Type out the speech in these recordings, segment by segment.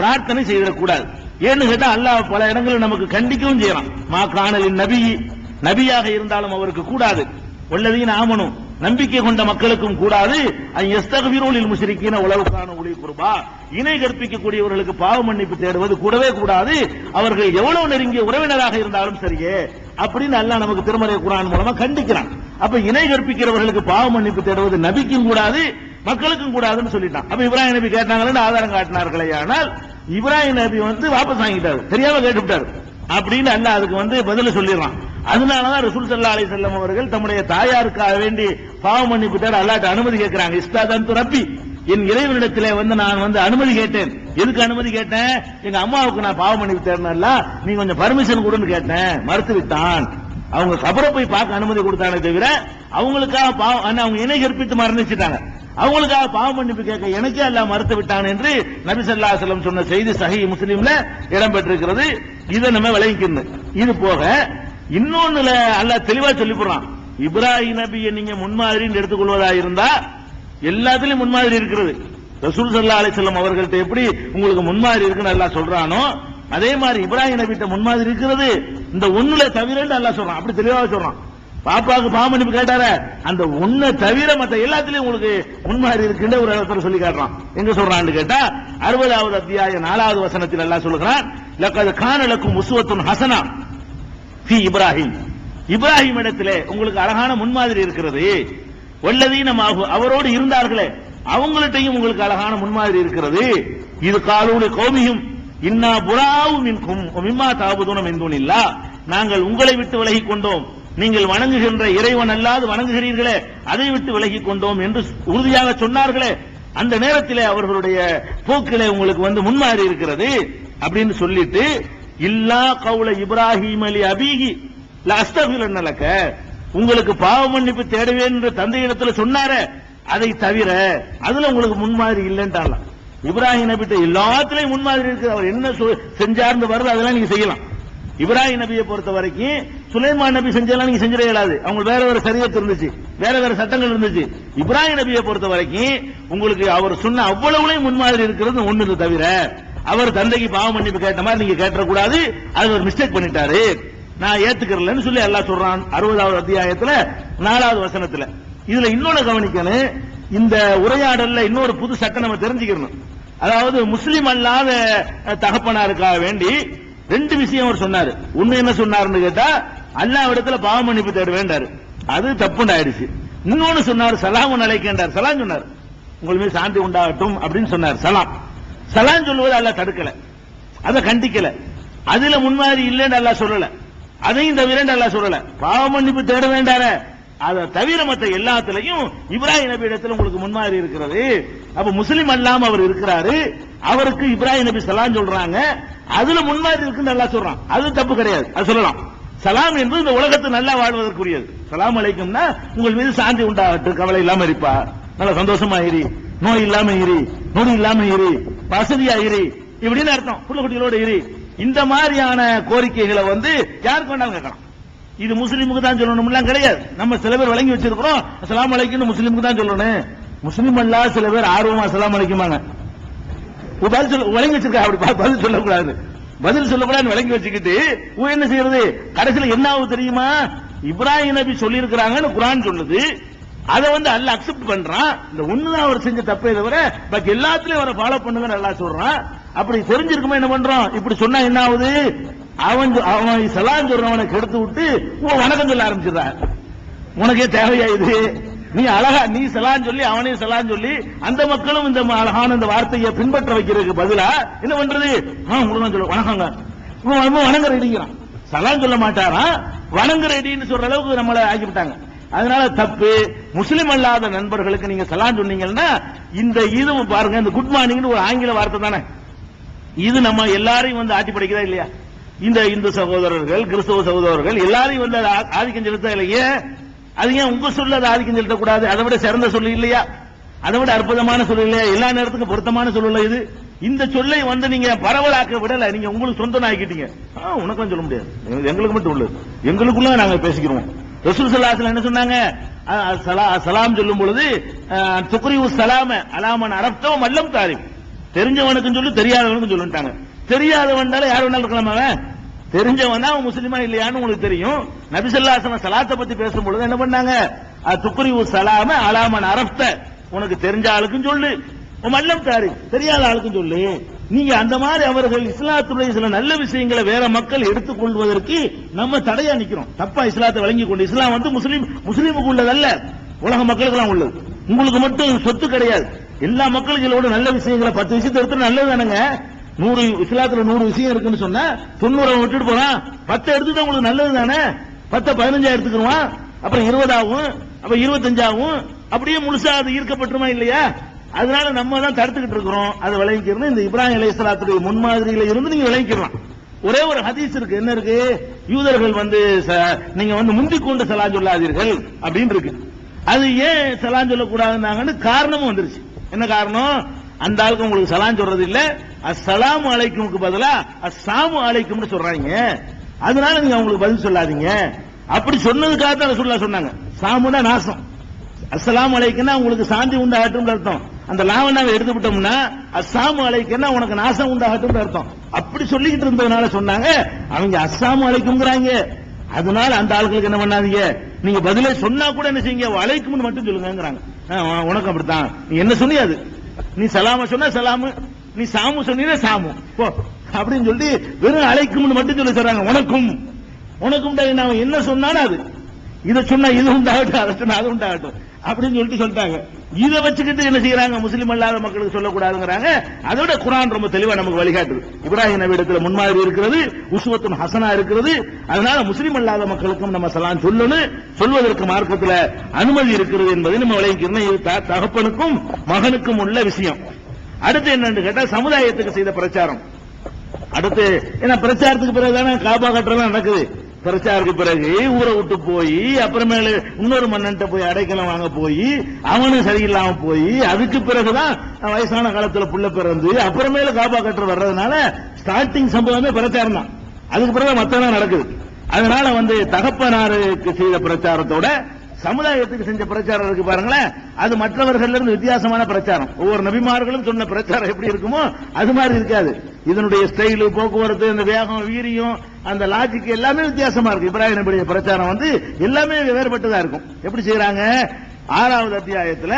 பிரார்த்தனை செய்திடக்கூடாது. ஏன்னு கேட்டா அல்லாஹ் பல இடங்களில் நமக்கு கண்டிக்கவும் செய்யலாம் மா காணலின் நபி நபியாக இருந்தாலும் அவருக்கு கூடாது. உள்ளதையும் ஆமனும் நம்பிக்கை கொண்ட மக்களுக்கும் கூடாது. எஸ்தகவிரோலில் முஷரிக்கின உலவுக்கான ஒளி குருபா. இணை கற்பிக்கக்கூடியவர்களுக்கு பாவ மன்னிப்பு தேடுவது கூடவே கூடாது. அவர்கள் எவ்வளவு நெருங்கிய உறவினராக இருந்தாலும் சரியே. அப்படின்னு அல்லாஹ் நமக்கு திருமறை குரான் மூலமா கண்டிக்கிறான். அப்ப இணை கற்பிக்கிறவர்களுக்கு பாவ மன்னிப்பு தேடுவது நபிக்கும் கூடாது. மக்களுக்கும் கூடாதுன்னு சொல்லிட்டான். அப்ப இப்ராஹிம் நபி கேட்டாங்களே ஆதாரம் காட்டினார்களே. ஆனால் இப்ராஹிம் நபி வந்து வாபஸ் வாங்கிட்டாரு. தெரியாம கேட்டுவிட்டாரு. அப்படின்னு அல்லாஹ் அதுக்கு வந்து பதில சொல்லிடுறான். அதனாலதான் ரசூல் சல்லா அலி செல்லம் அவர்கள் தம்முடைய தாயாருக்காக வேண்டி பாவம் மன்னிப்பு தேட அல்லாட்ட அனுமதி கேட்கிறாங்க. இஸ்தாதான் துரப்பி என் இறைவனிடத்திலே வந்து நான் வந்து அனுமதி கேட்டேன். எதுக்கு அனுமதி கேட்டேன்? எங்க அம்மாவுக்கு நான் பாவம் மன்னிப்பு தேடினல நீ கொஞ்சம் பர்மிஷன் கொடுன்னு கேட்டேன். மறுத்து விட்டான் அவங்க கபரை போய் பார்க்க அனுமதி கொடுத்தானே தவிர அவங்களுக்காக பாவம் அவங்க இணை கற்பித்து மரணிச்சுட்டாங்க. அவங்களுக்காக பாவம் மன்னிப்பு கேட்க எனக்கே அல்ல மறுத்து விட்டான் என்று நபி சல்லா செல்லம் சொன்ன செய்தி சஹி முஸ்லீம்ல இடம்பெற்றிருக்கிறது. இதை நம்ம விளங்கிக்கணும். இது போக இன்னொன்னுல அல்லாஹ் தெளிவா சொல்லி போடுறான் இப்ராஹிம் நபியை நீங்க முன்மாதிரின்னு எடுத்துக்கொள்வதா இருந்தா எல்லாத்துலயும் முன்மாதிரி இருக்கிறது. ரசூல் சல்லா அலிசல்லம் அவர்கள்ட்ட எப்படி உங்களுக்கு முன்மாதிரி இருக்குன்னு எல்லாம் சொல்றானோ அதே மாதிரி இப்ராஹிம் நபிட்ட முன்மாதிரி இருக்கிறது. இந்த ஒண்ணுல தவிர அல்லாஹ் சொல்றான். அப்படி தெளிவாக சொல்றான். பாப்பாவுக்கு பாமணிப்பு கேட்டார அந்த ஒண்ண தவிர மத்த எல்லாத்துலயும் உங்களுக்கு முன்மாதிரி இருக்குன்ற ஒரு இடத்துல சொல்லி காட்டுறான். எங்க சொல்றான்னு கேட்டா அறுபதாவது அத்தியாய நாலாவது வசனத்தில் எல்லாம் சொல்லுகிறான் லக்கது கானலக்கும் உசுவத்துன் ஹசனா ஃபி இப்ராஹிம். இப்ராஹிம் இடத்திலே உங்களுக்கு அழகான முன்மாதிரி இருக்கிறது. வல்லதீனமாகு அவரோடு இருந்தார்களே அவங்கள்ட்டையும் உங்களுக்கு அழகான முன்மாதிரி இருக்கிறது. இது காலூடு கௌமியும் இன்னா புறாவு மின்கும் மிம்மா தாபுதுனம் என்றுனில்லா. நாங்கள் உங்களை விட்டு விலகிக் கொண்டோம். நீங்கள் வணங்குகின்ற இறைவன் அல்லாது வணங்குகிறீர்களே அதை விட்டு விலகிக் கொண்டோம் என்று உறுதியாக சொன்னார்களே. அந்த நேரத்திலே அவர்களுடைய போக்கிலே உங்களுக்கு வந்து முன்மாறி இருக்கிறது அப்படின்னு சொல்லிட்டு இல்லா கவுல இப்ராஹிம் அலி அபீகி அஸ்தபில் நலக்க உங்களுக்கு பாவ மன்னிப்பு தேடுவேன் என்று தந்தையிடத்தில் சொன்னார. அதை தவிர அதுல உங்களுக்கு முன்மாதிரி இல்லைன்ட்டாலாம் இப்ராஹிம் நபிட்ட எல்லாத்திலையும் முன்மாதிரி இருக்கு அவர் என்ன செஞ்சார்ந்து வருது அதெல்லாம் நீங்க செய்யலாம். இப்ராஹிம் நபியை பொறுத்த வரைக்கும் சுலைமான் நபி செஞ்செல்லாம் நீங்க செஞ்சிட இயலாது. அவங்க வேற வேற சரியத்து இருந்துச்சு. வேற வேற சட்டங்கள் இருந்துச்சு. இப்ராஹிம் நபியை பொறுத்த வரைக்கும் உங்களுக்கு அவர் சொன்ன அவ்வளவுலையும் முன்மாதிரி இருக்கிறது ஒண்ணு தவிர அவர் தந்தைக்கு பாவ மன்னிப்பு கேட்ட மாதிரி நீங்க கேட்டக்கூடாது அது ஒரு மிஸ்டேக் பண்ணிட்டாரு. நான் ஏத்துக்கிறலன்னு சொல்லி எல்லாம் சொல்றான் அறுபதாவது அத்தியாயத்துல நாலாவது வசனத்துல. இதுல இன்னொன்னு கவனிக்கணும். இந்த உரையாடல்ல இன்னொரு புது சட்டம் நம்ம தெரிஞ்சுக்கணும். அதாவது முஸ்லீம் அல்லாத தகப்பனாருக்காக வேண்டி ரெண்டு விஷயம் அவர் சொன்னாரு. ஒண்ணு என்ன சொன்னாருன்னு கேட்டா அல்லாஹ் இடத்துல பாவ மன்னிப்பு தேட வேண்டாரு அது தப்புன்னு ஆயிடுச்சு இன்னொன்னு சொன்னார் சலாம் அழைக்கின்றார் சலாம் சொன்னார். உங்களுமே மீது சாந்தி உண்டாகட்டும் அப்படின்னு சொன்னார். சலாம். சலாம் சொல்லுவது அல்ல தடுக்கல. அதை கண்டிக்கல. அதுல முன்மாதிரி இல்லைன்னு அல்லாஹ் சொல்லல. அதையும் தவிர அல்லாஹ் சொல்லல. பாவ மன்னிப்பு தேட வேண்டாரே அதை தவிர மற்ற எல்லாத்திலையும் இப்ராஹிம் நபி இடத்துல உங்களுக்கு முன்மாறி இருக்கிறது. அப்ப முஸ்லீம் அல்லாம அவர் இருக்கிறாரு. அவருக்கு இப்ராஹிம் நபி சலாம் சொல்றாங்க. அதுல முன்மாறி இருக்குன்னு நல்லா சொல்றான். அது தப்பு கிடையாது. அது சொல்லலாம். சலாம் என்பது இந்த உலகத்து நல்லா வாழ்வதற்குரியது. சலாம் அலைக்கும்னா உங்கள் மீது சாந்தி உண்டாகட்டும். கவலை இல்லாம இருப்பா. நல்ல சந்தோஷமா இரு நோய் இல்லாம இரு. நொடி இல்லாம இரு. வசதியா இரு இப்படின்னு அர்த்தம். புள்ள குட்டிகளோட இரு. இந்த மாதிரியான கோரிக்கைகளை வந்து யாருக்கு வேணாலும் கேட்கலாம். இது முஸ்லீமுக்கு தான் சொல்லணும்லாம் கிடையாது. நம்ம சில பேர் வழங்கி வச்சிருக்கிறோம் அஸ்ஸலாமு அலைக்கும் முஸ்லீமுக்கு தான் சொல்லணும். முஸ்லீம் அல்லா சில பேர் ஆர்வமா அஸ்ஸலாமு அலைக்குமாங்க. பதில் சொல்ல வழங்கி வச்சிருக்கா? அப்படி பா- பதில் சொல்லக்கூடாது. பதில் சொல்லக்கூடாது விளங்கி வச்சுக்கிட்டு இவன் என்ன செய்யறது? கடைசியில் என்ன ஆகுது தெரியுமா? இப்ராஹிம் நபி சொல்லி இருக்கிறாங்கன்னு குரான் சொல்லுது. அதை வந்து அல்ல அக்செப்ட் பண்றான். இந்த ஒண்ணுதான் அவர் செஞ்ச தப்பே தவிர பாக்கி எல்லாத்துலயும் அவரை ஃபாலோ பண்ணுங்க நல்லா சொல்றான். அப்படி தெரிஞ்சிருக்குமா என்ன பண்றோம்? இப்படி சொன்னா என்ன ஆகுது? அவன் சொ- அவன் சலாம் சொல்றவனை கெடுத்து விட்டு உன் வணக்கம் சொல்ல ஆரம்பிச்சிடுறான். உனக்கே தேவையா இது நீ அழகா நீ சலான் சொல்லி அவனையும் சலான் சொல்லி அந்த மக்களும் இந்த அழகான இந்த வார்த்தையை பின்பற்ற வைக்கிறதுக்கு பதிலா என்ன பண்றது? ஆ, உங்களுக்கு சொல்ல வணக்கங்க. வணங்குற வந்து சலான் சொல்ல மாட்டாராம் வணங்குற ரெடின்னு சொல்ற அளவுக்கு நம்மளை ஆக்கிவிட்டாங்க. அதனால தப்பு. முஸ்லிம் அல்லாத நண்பர்களுக்கு நீங்க சலான் சொன்னீங்கன்னா இந்த இது பாருங்க இந்த குட் மார்னிங்னு ஒரு ஆங்கில வார்த்தை தானே. இது நம்ம எல்லாரையும் வந்து ஆட்டி படைக்கிறதா இல்லையா? இந்த இந்து சகோதரர்கள் கிறிஸ்தவ சகோதரர்கள் எல்லாரையும் வந்து ஆதிக்கம் செலுத்த இல்லையே. அது ஏன் உங்க சொல்ல அதை ஆதிக்கம் செலுத்தக்கூடாது? அதை விட சிறந்த சொல்லு இல்லையா? அதை விட அற்புதமான சொல்லு இல்லையா? எல்லா நேரத்துக்கும் பொருத்தமான சொல்லல இது. இந்த சொல்லை வந்து நீங்க பரவலாக்க விடல. நீங்க உங்களுக்கு சொந்தம் ஆக்கிட்டீங்க ஆ, உனக்கும் சொல்ல முடியாது. எங்களுக்கு மட்டும் உள்ளது எங்களுக்குள்ள நாங்க பேசிக்கிறோம். ரசூல் சல்லாஹ் என்ன சொன்னாங்க? சலாம் சொல்லும் பொழுது துக்ரிவு சலாம அலாமன் அரப்தோ மல்லம் தாரிம் தெரிஞ்சவனுக்கும் சொல்லு தெரியாதவனுக்கும் சொல்லுட்டாங்க தெரியாதவன்டால யார் வேணாலும் இருக்கலாமா தெரிஞ்சவன் தான் முஸ்லிமா இல்லையான்னு உங்களுக்கு தெரியும். நபிசல்லாசன சலாத்தை பத்தி பேசும்பொழுது என்ன பண்ணாங்க? துக்குரி சலாம அலாமன் அரப்த உனக்கு தெரிஞ்ச ஆளுக்கும் சொல்லு. உன் மல்லம் தாரி தெரியாத ஆளுக்கும் சொல்லு. நீங்க அந்த மாதிரி அவர்கள் இஸ்லாத்துடைய சில நல்ல விஷயங்களை வேற மக்கள் எடுத்துக்கொள்வதற்கு நம்ம தடையா நிக்கிறோம். தப்பா இஸ்லாத்தை வழங்கி கொண்டு இஸ்லாம் வந்து முஸ்லீம் முஸ்லீமுக்கு உள்ளதல்ல. உலக மக்களுக்கு உள்ளது. உங்களுக்கு மட்டும் சொத்து கிடையாது. எல்லா மக்களுக்கு இதோட நல்ல விஷயங்களை பத்து விஷயத்தை எடுத்து நல்லது தானுங்க. நூறு இஸ்லாத்துல நூறு விஷயம் இருக்குன்னு சொன்னா தொண்ணூறு விட்டுட்டு போறான் பத்து எடுத்துட்டு உங்களுக்கு நல்லது தானே? பத்த பதினஞ்சா எடுத்துக்கிடுவான் அப்புறம் இருபதாகும் அப்ப இருபத்தஞ்சாகும் அப்படியே முழுசா அது ஈர்க்கப்பட்டுருமா இல்லையா? அதனால நம்ம தான் தடுத்துக்கிட்டு இருக்கிறோம். அதை விளைவிக்கிறது இந்த இப்ராஹிம் அலைஹிஸ்ஸலாத்துடைய முன்மாதிரியில இருந்து நீங்க விளைவிக்கலாம் ஒரே ஒரு ஹதீஸ் இருக்கு. என்ன இருக்கு? யூதர்கள் வந்து ச- நீங்க வந்து முந்தி கொண்டு சலா சொல்லாதீர்கள் அப்படின்னு இருக்கு. அது ஏன் சலான் சொல்லக்கூடாதுன்னாங்கன்னு காரணமும் வந்துருச்சு. என்ன காரணம்? அந்த ஆளுக்கு உங்களுக்கு சலாம் சொல்றது இல்ல. அஸ்ஸலாமு அலைக்குமுக்கு பதிலா அஸ்ஸாமு அலைக்கும்னு சொல்றாங்க. அதனால நீங்க அவங்களுக்கு பதில் சொல்லாதீங்க. அப்படி சொன்னதுக்காக தான் ரசூலுல்லாஹ் சொன்னாங்க. சாமுனா நாசம். அஸ்ஸலாமு அலைக்குன்னா உங்களுக்கு சாந்தி உண்டாகட்டும் அர்த்தம். அந்த லாவணாவை எடுத்து விட்டோம்னா அஸ்ஸாமு அலைக்குன்னா உனக்கு நாசம் உண்டாகட்டும் அர்த்தம். அப்படி சொல்லிக்கிட்டு இருந்ததுனால சொன்னாங்க. அவங்க அஸ்ஸாமு அலைக்குங்கிறாங்க அதனால அந்த ஆளுகளுக்கு என்ன பண்ணாதீங்க. நீங்க பதிலே சொன்னா கூட என்ன செய்யுங்க? அலைக்கும்னு மட்டும் சொல்லுங்கிறாங்க ஆ, உனக்கு அப்படித்தான். நீ என்ன சொன்னியாது நீ சலாம சொன்னா சலாமு நீ சாமு சொன்னீங்கன்னா சாமு. போ. அப்படின்னு சொல்லி வெறும் அழைக்கும்னு மட்டும் சொல்லி சொல்றாங்க உனக்கும். உனக்கும் நான் என்ன சொன்னாலும் அது. இதை சொன்னா இது உண்டாகட்டும் அதை சொன்னா அது உண்டாகட்டும். அப்படின்னு சொல்லிட்டு சொல்லிட்டாங்க. இதை வச்சுக்கிட்டு என்ன செய்யறாங்க? முஸ்லீம் அல்லாத மக்களுக்கு சொல்லக்கூடாதுங்கிறாங்க. அதோட குரான் ரொம்ப தெளிவா நமக்கு வழிகாட்டுது. இப்ராஹிம் நபி இடத்துல முன்மாதிரி இருக்கிறது உஸ்வத்தும் ஹசனா இருக்கிறது. அதனால முஸ்லீம் அல்லாத மக்களுக்கும் நம்ம சலாம் சொல்லணும். சொல்வதற்கு மார்க்கத்தில் அனுமதி இருக்கிறது என்பது நம்ம விளங்கிக்கிறோம் தகப்பனுக்கும் மகனுக்கும் உள்ள விஷயம். அடுத்து என்னன்னு கேட்டா சமுதாயத்துக்கு செய்த பிரச்சாரம். அடுத்து ஏன்னா பிரச்சாரத்துக்கு பிறகு தானே காபா கட்டுறதெல்லாம் நடக்குது. பிரச்சாருக்கு பிறகு ஊரை விட்டு போய் அப்புறமேல இன்னொரு மன்னன்ட்ட போய் அடைக்கலம் வாங்க போய் அவனும் சரியில்லாம போய் அதுக்கு பிறகுதான் வயசான காலத்துல புள்ள பிறந்து அப்புறமேல காபா கட்டுற வர்றதுனால ஸ்டார்டிங் சம்பவமே பிரச்சாரம் தான். அதுக்கு பிறகு மத்தெல்லாம் நடக்குது. அதனால வந்து தகப்பனாருக்கு செய்த பிரச்சாரத்தோட சமுதாயத்துக்கு செஞ்ச பிரச்சாரம் இருக்கு பாருங்களேன். அது மற்றவர்கள் இருந்து வித்தியாசமான பிரச்சாரம். ஒவ்வொரு நபிமார்களும் சொன்ன பிரச்சாரம் எப்படி இருக்குமோ அது மாதிரி இருக்காது. இதனுடைய ஸ்டைலு போக்குவரத்து இந்த வேகம் வீரியம் அந்த லாஜிக் எல்லாமே வித்தியாசமா இருக்கு. இப்ராஹிம் நபியுடைய பிரச்சாரம் வந்து எல்லாமே வேறுபட்டதா இருக்கும். எப்படி செய்யறாங்க ஆறாவது அத்தியாயத்துல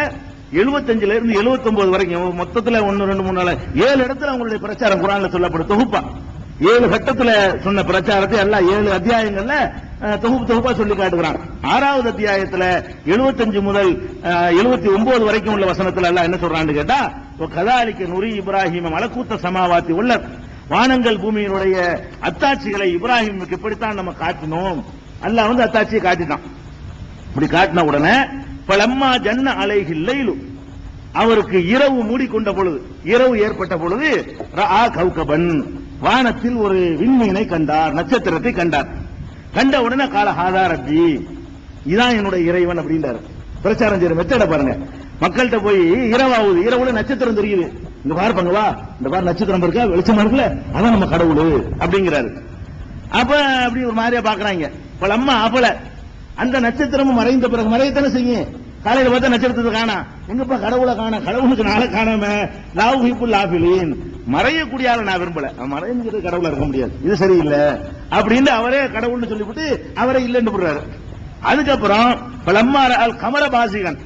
75 இருந்து 79 வரைக்கும் மொத்தத்துல ஒன்னு ரெண்டு மூணு நாள் ஏழு இடத்துல அவங்களுடைய பிரச்சாரம் குரான்ல சொல்லப்படும். தொகுப்பா. ஏழு கட்டத்துல சொன்ன பிரச்சாரத்தை எல்லாம் ஏழு அத்தியாயங்கள்ல தொகுப்பு தொகுப்பா சொல்லி காட்டுகிறான் ஆறாவது அத்தியாயத்துல 75 முதல் எழுபத்தி ஒன்பது வரைக்கும் உள்ள வசனத்துல எல்லாம் என்ன சொல்றான்னு கேட்டா கதாலிக்க நுரி இப்ராஹிம் மலக்கூத்த சமாவாத்தி உள்ள வானங்கள் பூமியினுடைய அத்தாட்சிகளை இப்ராஹிமுக்கு இப்படித்தான் நம்ம காட்டணும் அல்ல வந்து அத்தாட்சியை காட்டிட்டான். இப்படி காட்டின உடனே பலம்மா ஜன்ன அலைகில்லையிலும் அவருக்கு இரவு மூடிக்கொண்ட பொழுது இரவு ஏற்பட்ட பொழுது ரஆ கௌகபன். வானத்தில் ஒரு விண்மீனை கண்டார் நட்சத்திரத்தை கண்டார். கண்ட உடனே காலஹாதா ரப்பி இதான் என்னுடைய இறைவன் அப்படின்றாரு. பிரச்சாரம் செய்யற மெத்தட பாருங்க. மக்கள்கிட்ட போய் இரவாகுது இரவுல நட்சத்திரம் தெரியுது. இங்க பாரு பங்களா இந்த பாரு நட்சத்திரம் இருக்கா? வெளிச்சமா இருக்குல்ல? அதான் நம்ம கடவுள் அப்படிங்கிறாரு. அப்ப அப்படி ஒரு மாதிரியா பாக்குறாங்க. பல அம்மா அப்பல அந்த நட்சத்திரமும் மறைந்த பிறகு மறையத்தானே செய்யும்? காலையில பார்த்தா நட்சத்திரத்தை காணா. எங்கப்பா கடவுளை காண? கடவுளுக்கு நாளை காணாம? லாவு ஹிப்பு லாபிலின் மறையக்கூடிய ஆளை நான் விரும்பல. அவன் மறைஞ்சிட்டு கடவுளா இருக்க முடியாது. இது சரியில்லை. அப்படின்னு அவரே கடவுள்னு சொல்லிவிட்டு அவரே இல்லைன்னு போடுறாரு. அதுக்கப்புறம் பலம்மா கமல பாசிகன்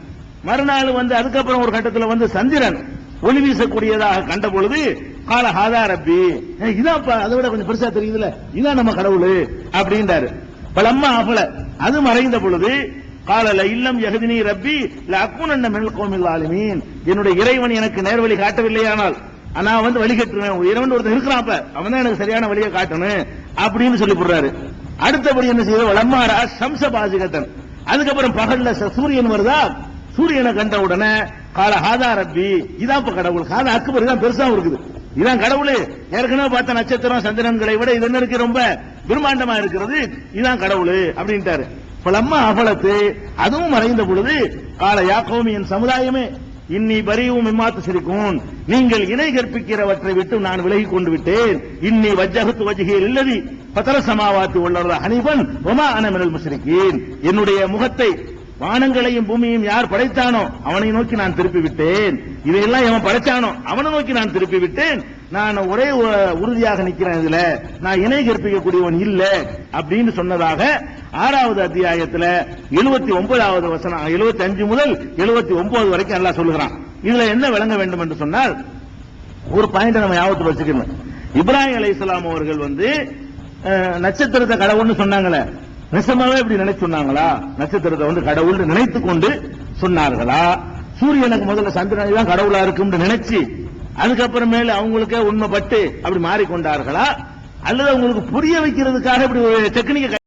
மறுநாள் வந்து அதுக்கப்புறம் ஒரு கட்டத்துல வந்து சந்திரன் ஒளி வீசக்கூடியதாக கண்ட பொழுது கால ஹாதா ரப்பி. இதான் அதை விட கொஞ்சம் பெருசா தெரியுதுல இதான் நம்ம கடவுள். அப்படின்றாரு. பலம்மா அபல அது மறைந்த பொழுது காலல இல்லம் யகதினி ரப்பி ல அக்குனன்ன மினல் கோமில் ஆலிமீன் என்னுடைய இறைவன் எனக்கு நேர்வழி காட்டவில்லையானால் நான் வந்து வழி கட்டுவேன். இறைவன் ஒருத்தன் இருக்கிறான் அப்ப அவன் தான் எனக்கு சரியான வழியை காட்டணும் அப்படின்னு சொல்லி போடுறாரு. அடுத்தபடி என்ன செய்யுது வளமாரா சம்ச பாசிகத்தன் அதுக்கப்புறம் பகல்ல ச- சூரியன் வருதா? சூரியனை கண்ட உடனே கால ஹாதா ரப்பி இதான் இப்ப கடவுள். ஹாதா அக்பர் இதான் பெருசா இருக்குது. இதான் கடவுள். ஏற்கனவே பார்த்த நட்சத்திரம் சந்திரன்களை விட இது என்ன இருக்கு ரொம்ப பிரம்மாண்டமா இருக்கிறது? இதான் கடவுள் அப்படின்ட்டாரு. பலம்மா அபலத்து அதுவும் மறைந்த பொழுது கால யாக்கோமி என் சமுதாயமே இன்னி பரிவும் இம்மாத்து சிரிக்கும். நீங்கள் இணை கற்பிக்கிறவற்றை விட்டு நான் விலகி கொண்டு விட்டேன். இன்னி வஜ்ஜகத்து வஜ்கையில் இல்லதி பத்தர சமாவாத்து உள்ளவர் ஹனிபன் ஒமா அனமினல் முஸ்ரிக்கீன் என்னுடைய முகத்தை வானங்களையும் பூமியையும் யார் படைத்தானோ அவனை நோக்கி நான் திருப்பி விட்டேன் இதையெல்லாம் எவன் படைச்சானோ அவனை நோக்கி நான் திருப்பி விட்டேன் நான் ஒரே உறுதியாக நிக்கிறேன் இதுல. நான் இணை கற்பிக்கக்கூடியவன் இல்ல அப்படின்னு சொன்னதாக ஆறாவது அத்தியாயத்துல எழுபத்தி ஒன்பதாவது வசனம் எழுபத்தி அஞ்சு முதல் எழுபத்தி ஒன்பது வரைக்கும் எல்லாம் சொல்லுகிறான். இதுல என்ன விளங்க வேண்டும் என்று சொன்னால் ஒரு பாயிண்ட் நம்ம ஞாபகத்தில் வச்சுக்கணும். இப்ராஹிம் அலி இஸ்லாம் அவர்கள் வந்து நட்சத்திரத்தை கடவுள்னு சொன்னாங்களே. நிசமாவே இப்படி நினைச்சு சொன்னாங்களா? நட்சத்திரத்தை வந்து கடவுள்னு நினைத்து கொண்டு சொன்னார்களா? சூரியனுக்கு முதல்ல சந்திரனை தான் கடவுளா இருக்கும்னு நினைச்சு அதுக்கப்புறமேல அவங்களுக்கே உண்மைப்பட்டு அப்படி மாறிக்கொண்டார்களா? அல்லது அவங்களுக்கு புரிய வைக்கிறதுக்காக இப்படி ஒரு டெக்னிக்கை